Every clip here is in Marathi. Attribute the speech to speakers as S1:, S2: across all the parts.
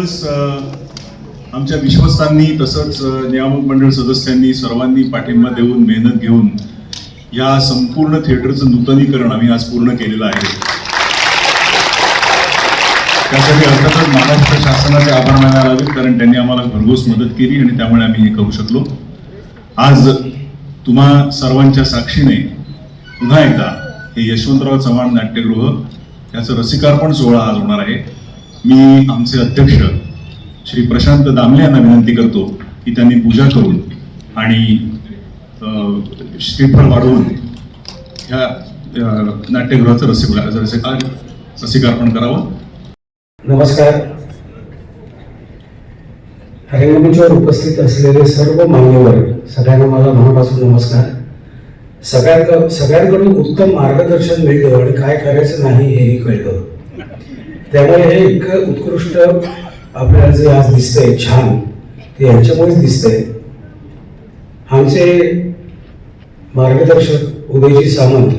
S1: दिवस आमच्या विश्वस्तांनी तसंच नियामक मंडळ सदस्यांनी सर्वांनी पाठिंबा देऊन मेहनत घेऊन या संपूर्ण थिएटरचं नूतनीकरण आम्ही आज पूर्ण केलेलं आहे. त्यासाठी अर्थातच महाराष्ट्र शासनाचे आभार मानायला हवेत कारण त्यांनी आम्हाला भरघोस मदत केली आणि त्यामुळे आम्ही हे करू शकलो. आज तुम्हा सर्वांच्या साक्षीने पुन्हा एकदा हे यशवंतराव चव्हाण नाट्यगृह याचं रसिकार्पण सोहळा आज होणार आहे. मी आमचे अध्यक्ष श्री प्रशांत दामले यांना विनंती करतो की त्यांनी पूजा करून आणि श्रीफळ वाढवून ह्या नाट्यगृहाचं रसिक रसिका रसिकार्पण करावं.
S2: नमस्कार. रंगमंचावर उपस्थित असलेले सर्व मान्यवर सगळ्यांना मला मनापासून नमस्कार. सगळ्यांक सगळ्यांकडून उत्तम मार्गदर्शन मिळलं आणि काय करायचं नाही हेही कळतं. त्यामुळे हे इतकं उत्कृष्ट आपल्याला जे आज दिसतंय छान ते यांच्यामुळेच दिसतंय. आमचे मार्गदर्शक उदयजी सामंत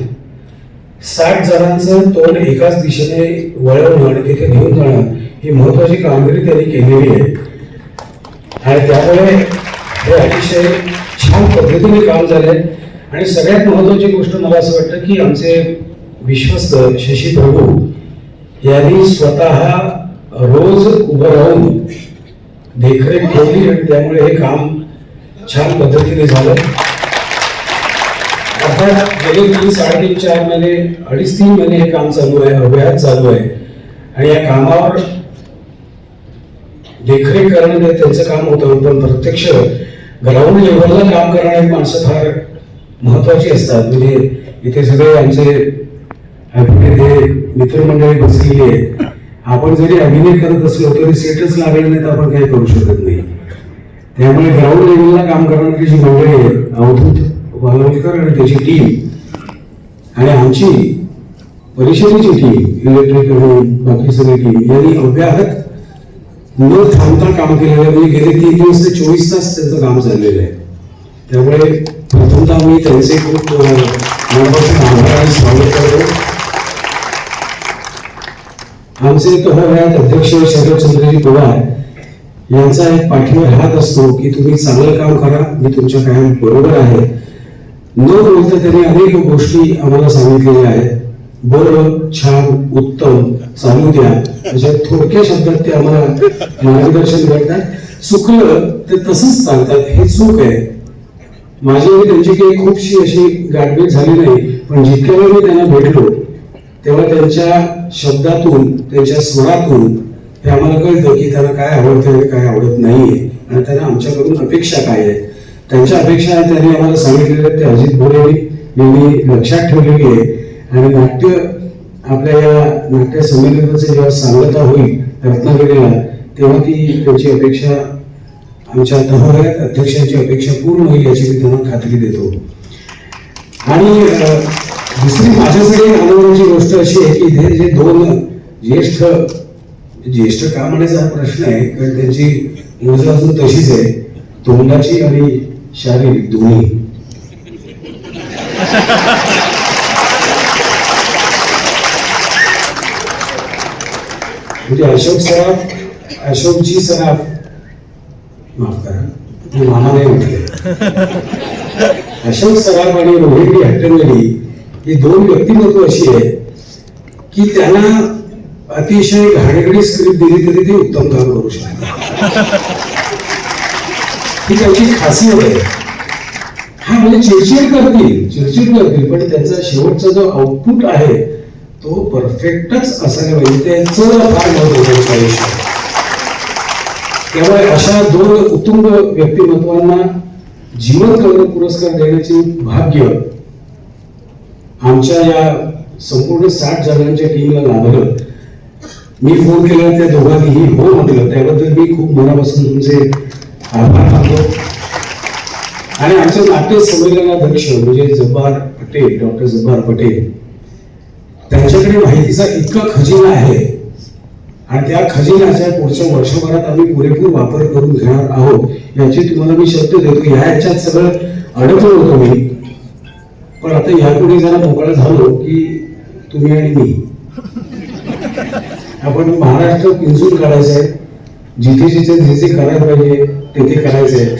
S2: साठ जणांचं तोंड एकाच दिशेने वळवणं आणि तिथे घेऊन जाणं ही महत्वाची कामगिरी त्यांनी केलेली आहे. आणि त्यामुळे हे अतिशय छान पद्धतीने काम झालंय. आणि सगळ्यात महत्वाची गोष्ट मला असं वाटतं की आमचे विश्वस्त शशी प्रभू यांनी स्वतः रोज उभं राहून देखरेख ठेवली आणि त्यामुळे हे काम छान पद्धतीने झालं. अर्थात गेले तीन साडेतीन चार महिने अडीच तीन महिने हे काम चालू आहे अभ्यास चालू आहे. आणि या कामावर देखरेख करणं त्यांचं काम होतं पण प्रत्यक्ष ग्राउंड लेवलला काम करणारी माणसं फार महत्वाची असतात. म्हणजे इथे सगळे आमचे अभिनेते मित्रमंडळी बसलेली आहे आपण जरी अभिनय करत असलो तरी सेटच लागले नाही तर आपण काही करू शकत नाही. त्यामुळे ग्राउंड लेवलला काम करणारी जी मंडळी आहे अवधूत वालवलकर आणि त्याची टीम आणि आमची परिषदेची टीम इलेक्ट्रिक आणि बाकी सगळी टीम यांनी अव्याहत न थांबता काम केलेलं आहे. म्हणजे गेले तीन दिवस ते चोवीस तास त्यांचं काम चाललेलं आहे. त्यामुळे प्रथमतः मी त्यांचे खूप मनापासून आभार आणि स्वागत करतो. आमचे कमलनाथ अध्यक्ष शरदचंद्रजी पवार यांचा एक पाठीवर हात असतो की तुम्ही चांगलं काम करा मी तुमच्या कायम बरोबर आहे. न बोलता त्यांनी अनेक गोष्टी आम्हाला सांगितलेल्या आहेत. बरं छान उत्तम चालू द्या. अशा थोडक्या शब्दात ते आम्हाला मार्गदर्शन करतात चुकलं ते तसंच चालतात हे चूक आहे. माझी त्यांची काही खूपशी अशी गाठभेट झाली नाही पण जितक्या वेळ मी त्यांना भेटलो तेव्हा त्यांच्या शब्दातून त्यांच्या स्वरातून हे आम्हाला कळतं की त्यांना काय आवडतं आणि काय आवडत नाहीये आणि त्यांना आमच्याकडून अपेक्षा काय आहेत त्यांच्या अपेक्षा त्यांनी आम्हाला सांगितलेल्या आहेत, ते अजित भोरे यांनी लक्षात ठेवलेली आहे. आणि नाट्य आपल्या या नाट्य संमेलनाचं जेव्हा सांगता होईल रत्नागिरीला तेव्हा ती त्यांची अपेक्षा आमच्या तहव्यात अध्यक्षांची अपेक्षा पूर्ण होईल याची मी त्यांना खात्री देतो. आणि दुसरी माझ्यासाठी आनंदाची गोष्ट अशी आहे की इथे जे दोन ज्येष्ठ ज्येष्ठ का म्हणायचा प्रश्न आहे कारण त्यांची मोज अजून तशीच आहे तोंडाची आणि शारीरिक दोन्ही. म्हणजे अशोक सराफ अशोकजी सराफ माफ करा मामा नाही म्हटले. अशोक सराफ आणि रोहिणी हट्टंगडी ही दोन व्यक्तिमत्व अशी आहे की त्यांना अतिशय घाणेरडी स्क्रिप्ट दिली तरी ते उत्तम काम करू शकतात. ही त्यांची खासियत आहे. हा म्हणजे चिडचिड करतील चिडचिड करतील पण त्यांचा शेवटचा जो आउटपुट आहे तो परफेक्टच असायला पाहिजे. त्यांचं फार महत्वाचं आयुष्यात. त्यामुळे अशा दोन उत्तुंग व्यक्तिमत्वांना जीवन गौरव पुरस्कार देण्याचे भाग्य आमच्या या संपूर्ण साठ जणांच्या टीमला लाभलं मी फोन केला त्या दोघांनीही हो म्हटलं. त्याबद्दल मी खूप मनापासून तुमचे आभार मानतो. आणि आमचं नाट्य संमेलनाध्यक्ष म्हणजे जब्बार पटेल डॉक्टर जब्बार पटेल त्यांच्याकडे माहितीचा इतका खजिना आहे. आणि त्या खजिन्याचा पुढच्या वर्षभरात आम्ही पुरेपूर वापर करून घेणार आहोत याची तुम्हाला मी शब्द देतो. ह्या याच्यात सगळं अडकलो होतो मी. पण आता यापुढे जरा मोकळा झालो की तुम्ही आणि मी. आपण महाराष्ट्र पिंजून काढायचं आहे जिथे जिथे जे जे करायला पाहिजे तेथे करायचं करायचंय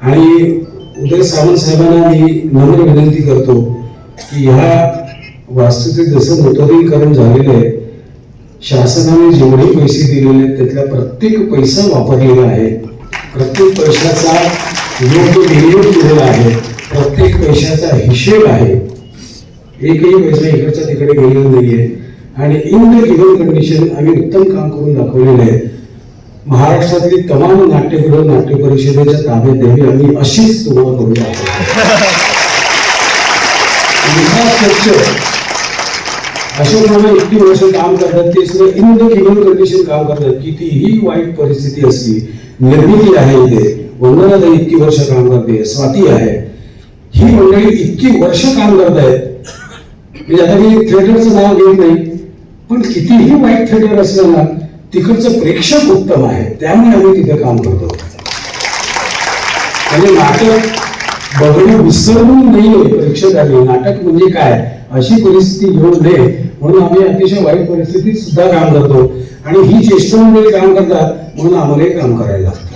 S2: आणि उदय सावंत साहेबांना मी नम्र विनंती करतो की ह्या वास्तूचे जसं नूतनीकरण झालेलं आहे शासनाने जेवढे पैसे दिलेले आहेत त्यातला प्रत्येक पैसा वापरलेला आहे. प्रत्येक पैशाचा योग्य विनियोग केलेला आहे. प्रत्येक पैशाचा हिशेब आहे. एकही पैसा इकडचा तिकडे गेलेला नाहीये. आणि इन द गिव्हन कंडिशन आम्ही उत्तम काम करून दाखवलेलं आहे. महाराष्ट्रातली तमाम नाट्यगृह नाट्य परिषदेच्या ताब्यात द्यावी आम्ही अशीच तुम्हाला करू दाखवतो. इन्फ्रास्ट्रक्चर अशोक मामा इतकी वर्ष काम करतात. ते सुद्धा इन द गिव्हन कंडिशन काम करतात. कितीही वाईट परिस्थिती असली निर्मिती आहे इथे. वंदनाताई इतकी वर्ष काम करते. स्वाती आहे. ही मंडळी इतकी वर्ष काम करत आहेत म्हणजे आता मी थिएटरचं नाव घेत नाही पण कितीही वाईट थिएटर असलं ना तिकडचं प्रेक्षक उत्तम आहे त्यामुळे आम्ही तिथे काम करतो. म्हणजे नाटक बघणं विसरून नाहीये प्रेक्षकांनी नाटक म्हणजे काय? अशी परिस्थिती घेऊन नये. म्हणून आम्ही अतिशय वाईट परिस्थितीत सुद्धा काम करतो. आणि ही ज्येष्ठ मंडळी काम करतात म्हणून आम्हालाही काम करायला लागतं.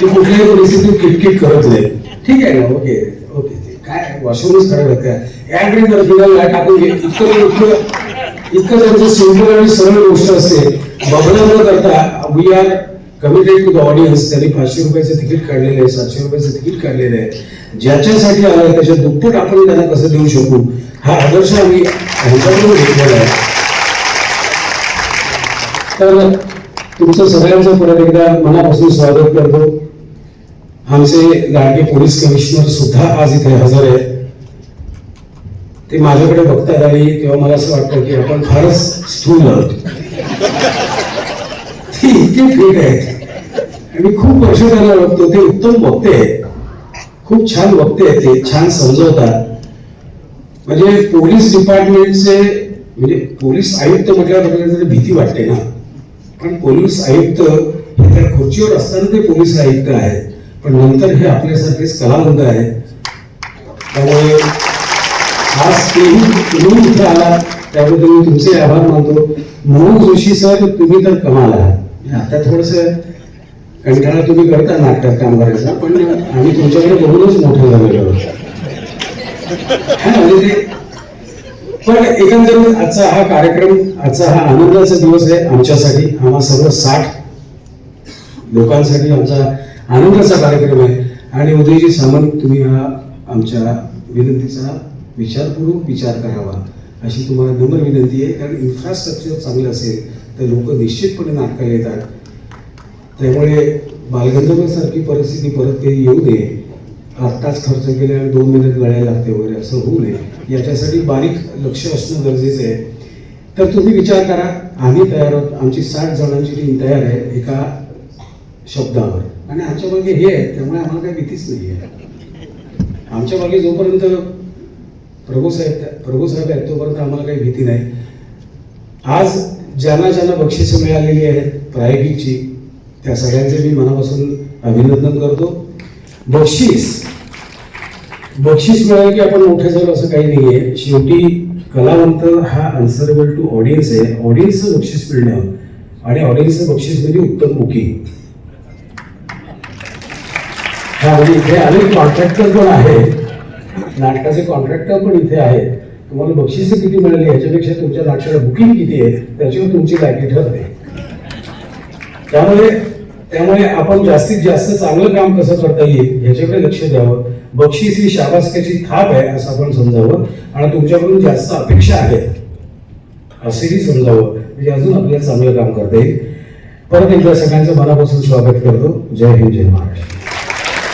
S2: ती कुठल्याही परिस्थितीत किटकिट करत नाही ठीक आहे ना ओके ओके ते काय वॉशरूमच करायला काय ऍड्रेस जर टाकून घे इतकं इतकं इतकं त्यांचं सिंपल आणि सरळ गोष्ट असते. बबला न करता we are committed to the audience त्यांनी पाचशे रुपयाचं तिकीट काढलेलं आहे सातशे रुपयाचं तिकीट काढलेलं आहे. ज्याच्यासाठी आलं त्याच्या दुप्पट आपण त्यांना कसं देऊ शकू? हा आदर्श आम्ही ह्याच्याकडून घेतलेला आहे. तर तुमचं सगळ्यांचं परत एकदा मनापासून स्वागत करतो. आमचे लाडके पोलीस कमिशनर सुद्धा आज इथे हजर आहेत. ते माझ्याकडे बघता आली तेव्हा मला असं वाटतं की आपण फारच स्थूल आहोत. ते इतके फिट आहेत. आणि खूप वर्ष त्यांना बघतो ते उत्तम वक्ते आहेत खूप छान वक्ते आहेत ते छान समजवतात. म्हणजे पोलीस डिपार्टमेंटचे म्हणजे पोलीस आयुक्त म्हटल्यावर भीती वाटते ना. पण पोलीस आयुक्त हे त्या खुर्चीवर असताना ते पोलीस आयुक्त आहेत. पण नंतर हे आपल्यासारखेच कलावंत आहे त्यामुळे आज तेही तुम्ही इथे आला त्याबद्दल मी तुमचे आभार मानतो. म्हणून जोशी सर तुम्ही तर कमाल आहात. आता थोडस कंटाळा तुम्ही करता नाटक काम करायचा पण आम्ही तुमच्याकडे बघूनच मोठे झालेलो म्हणजे पण एकंदरीत आजचा हा कार्यक्रम आजचा हा आनंदाचा दिवस आहे आमच्यासाठी. आम्हा सर्व साठ लोकांसाठी आमचा आनंदाचा कार्यक्रम आहे. आणि उदयजी सामंत तुम्ही हा आमच्या विनंतीचा विचारपूर्वक विचार करावा. अशी तुम्हाला नम्र विनंती आहे. कारण इन्फ्रास्ट्रक्चर चांगलं असेल तर लोक निश्चितपणे नाटकाला येतात. त्यामुळे बालगंधर्वसारखी परिस्थिती परत काही येऊ नये आत्ताच खर्च केले आणि दोन महिन्यात गळायला लागते वगैरे असं होऊ नये. याच्यासाठी बारीक लक्ष असणं गरजेचं आहे. तर तुम्ही विचार करा. आम्ही तयार आहोत. आमची साठ जणांची टीम तयार आहे एका शब्दावर. आणि आमच्या मागे हे आहे त्यामुळे आम्हाला काही भीतीच नाही आहे आमच्या मागे जोपर्यंत प्रभू साहेब प्रभू साहेब आहेत तोपर्यंत आम्हाला काही भीती नाही. आज ज्यांना ज्यांना बक्षिसं मिळालेली आहेत प्रायोगिकची त्या सगळ्यांचे मी मनापासून अभिनंदन करतो. बक्षीस बक्षीस मिळालं की आपण मोठे झालो असं काही नाही आहे शेवटी कलावंत हा अन्सरेबल टू ऑडियन्स आहे. ऑडियन्सचं बक्षीस मिळणं आणि ऑडियन्सचं बक्षीस म्हणजे उत्तम बुकिंग हा इथे अनेक कॉन्ट्रॅक्टर पण आहेत. नाटकाचे कॉन्ट्रॅक्टर पण इथे आहेत. तुम्हाला बक्षिसे किती मिळाली याच्यापेक्षा तुमच्या नाटकाला बुकिंग किती आहे त्याच्यावर तुमची लायकी ठरते. त्यामुळे त्यामुळे आपण जास्तीत जास्त चांगलं काम कसं करता येईल याच्याकडे लक्ष द्यावं. बक्षीस ही शाबासक्याची थाप आहे असं आपण समजावं. आणि तुमच्याकडून जास्त अपेक्षा आहेत असेही समजावं. म्हणजे अजून आपल्याला चांगलं काम करता येईल. परत एकदा सगळ्यांचं मनापासून स्वागत करतो. जय हिंद जय महाराष्ट्र.